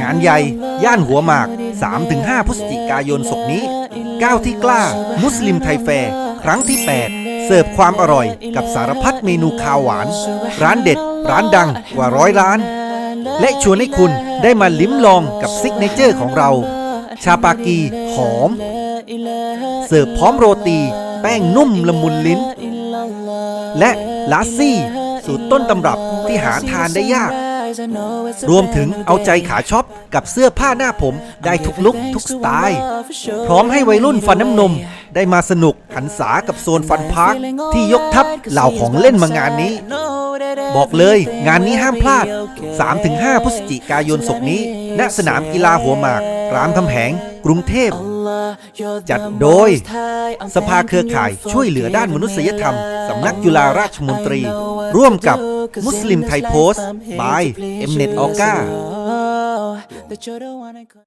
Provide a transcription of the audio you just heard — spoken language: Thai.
งานใหญ่ ย่านหัวหมาก 3-5 พฤศจิกายนศกนี้ ก้าวที่กล้า มุสลิมไทยแฟร์ ครั้งที่ 8 เสิร์ฟความอร่อยกับสารพัดเมนูคาวหวาน ร้านเด็ด ร้านดังกว่าร้อยร้าน และชวนให้คุณได้มาลิ้มลองกับซิกเนเจอร์ของเรา ชาปากี หอม เสิร์ฟพร้อมโรตี แป้งนุ่มละมุนลิ้น และลาซี่ สูตรต้นตำรับที่หาทานได้ยาก รวมถึงเอาใจขาช็อปกับเสื้อผ้าหน้าผมได้ทุกลุกทุกสไตล์ พร้อมให้วัยรุ่นฟันน้ำนม ได้มาสนุกหันษากับโซนฟันพาร์คที่ยกทัพเหล่าของเล่นมางานนี้ บอกเลยงานนี้ห้ามพลาด 3-5พฤศจิกายนศกนี้ ณสนามกีฬาหัวหมาก รามคำแหง กรุงเทพจัดโดย สภาเครือข่ายช่วยเหลือด้านมนุษยธรรม สำนักจุฬาราชมนตรี ร่วมกับ มุสลิมไทยโพสต์บายเอ็มเน็ตออก้า